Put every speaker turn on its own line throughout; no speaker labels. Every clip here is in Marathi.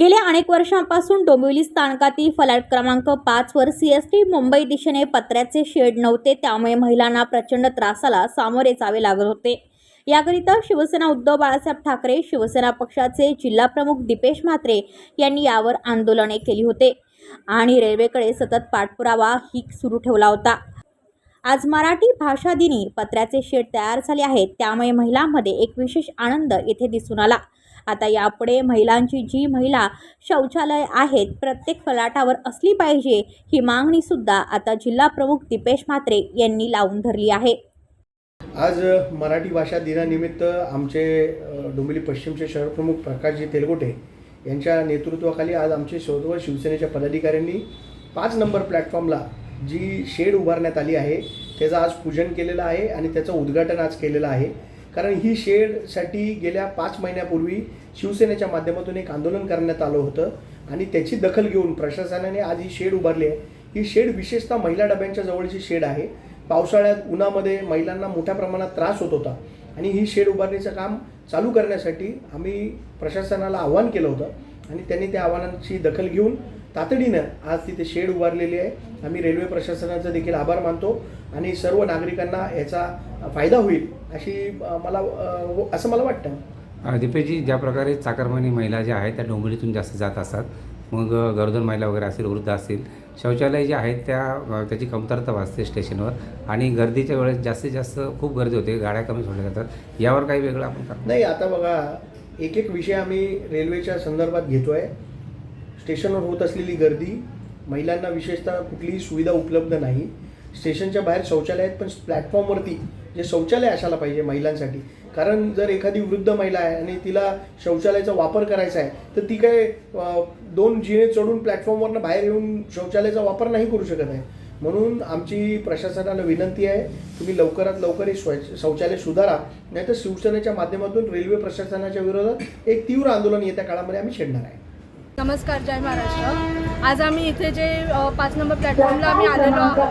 गेल्या अनेक वर्षांपासून डोंबिवली स्थानकातील फलाट क्रमांक पाचवर सी एस टी मुंबई दिशेने पत्र्याचे शेड नव्हते त्यामुळे महिलांना प्रचंड त्रासाला सामोरे जावे लागत होते. याकरिता शिवसेना उद्धव बाळासाहेब ठाकरे शिवसेना पक्षाचे जिल्हाप्रमुख दीपेश म्हात्रे यांनी यावर आंदोलने केली होते आणि रेल्वेकडे सतत पाठपुरावा ही सुरू ठेवला होता. आज मराठी भाषा दिनी पत्र्याचे शेड तयार झाले आहेत त्यामुळे महिलांमध्ये एक विशेष आनंद येथे दिसून आला. आता यापुढे महिलांची जी महिला शौचालय आहेत प्रत्येक फलाटावर असली पाहिजे ही मागणीसुद्धा आता जिल्हा प्रमुख दीपेश म्हात्रे यांनी लावून धरली आहे.
आज मराठी भाषा दिनानिमित्त आमचे डोंबिवली पश्चिमचे शहरप्रमुख प्रकाशजी तेलगोटे यांच्या नेतृत्वाखाली आज आमचे सर्व शिवसेनेच्या पदाधिकाऱ्यांनी पाच नंबर प्लॅटफॉर्मला जी शेड उभारण्यात आली आहे त्याचं आज पूजन केलेलं आहे आणि त्याचं उद्घाटन आज केलेलं आहे. कारण ही शेडसाठी गेल्या पाच महिन्यापूर्वी शिवसेनेच्या माध्यमातून एक आंदोलन करण्यात आलं होतं आणि त्याची दखल घेऊन प्रशासनाने आज ही शेड उभारली आहे. ही शेड विशेषतः महिला डब्यांच्या जवळची शेड आहे. पावसाळ्यात उन्हामध्ये महिलांना मोठ्या प्रमाणात त्रास होत होता आणि ही शेड उभारणीचं काम चालू करण्यासाठी आम्ही प्रशासनाला आव्हान केलं होतं आणि त्यांनी त्या आव्हानांची दखल घेऊन तातडीनं आज तिथे शेड उभारलेली आहे. आम्ही रेल्वे प्रशासनाचा देखील आभार मानतो आणि सर्व नागरिकांना याचा फायदा होईल अशी मला असं मला वाटतं.
अ, दीपेशजी ज्या प्रकारे चाकरमानी महिला ज्या आहेत त्या डोंबिवलीतून जास्त जात असतात. मग गरोदर महिला वगैरे असतील वृद्ध असतील. शौचालय जे आहेत त्या त्याची कमतरता भासते स्टेशनवर आणि गर्दीच्या वेळेस जास्तीत जास्त खूप गर्दी होते गाड्या कमी सोडल्या जातात. यावर काही वेगळं आपण
नाही आता बघा एक एक विषय आम्ही रेल्वेच्या संदर्भात घेतोय. स्टेशनवर होत असलेली गर्दी महिलांना विशेषतः कुठलीही सुविधा उपलब्ध नाही. स्टेशनच्या बाहेर शौचालय आहेत पण प्लॅटफॉर्मवरती जे शौचालय असायला पाहिजे महिलांसाठी. कारण जर एखादी वृद्ध महिला आहे आणि तिला शौचालयाचा वापर करायचा आहे तर ती काय दोन जिने चढून प्लॅटफॉर्मवरनं बाहेर येऊन शौचालयाचा वापर नाही करू शकत आहे. म्हणून आमची प्रशासनाला विनंती आहे तुम्ही लवकरात लवकर हे स्वच्छ शौचालय सुधारा नाहीतर शिवसेनेच्या माध्यमातून रेल्वे प्रशासनाच्या विरोधात एक तीव्र आंदोलन येत्या काळामध्ये आम्ही छेडणार आहे.
नमस्कार जय महाराष्ट्र. आज आम्ही इथे जे पाच नंबर प्लॅटफॉर्मला आम्ही आलेलो आहोत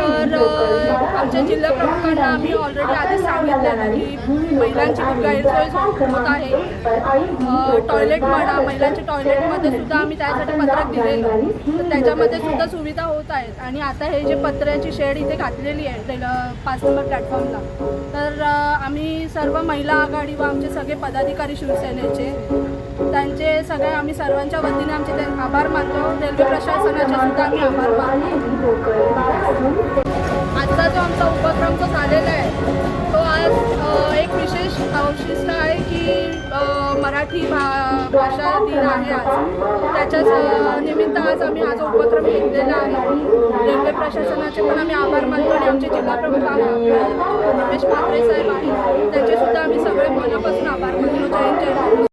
तर आमच्या जिल्हा प्रमुखांना आम्ही ऑलरेडी आधी सांगितलं की महिलांची खूप गैरसोय होत आहे. टॉयलेट म्हणा महिलांच्या टॉयलेटमध्ये सुद्धा आम्ही त्यासाठी पत्रक दिलेलं. तर त्याच्यामध्ये सुद्धा सुविधा होत आहेत. आणि आता हे जे पत्र्याची शेड इथे घातलेली आहे पाच नंबर प्लॅटफॉर्मला तर आम्ही सर्व महिला आघाडी व आमचे सगळे पदाधिकारी शिवसेनेचे त्यां सगळे आम्ही सर्वांच्या वतीने आमचे ते आभार मानतो. रेल्वे प्रशासनाचे सुद्धा आम्ही आभार मानतो. आजचा जो आमचा उपक्रम जो झालेला आहे तो आज एक विशेष अवशिष्ट आहे की मराठी भा भाषा दिन आहे आज. त्याच्याच निमित्त आज आम्ही हा जो उपक्रम घेतलेला आहे रेल्वे प्रशासनाचे पण आम्ही आभार मानतो आणि आमचे जिल्हाप्रमुख आहे रमेश साहेब आहे त्यांचे सुद्धा आम्ही सगळे मनापासून आभार मानतो जय हिंद, जय महाराष्ट्र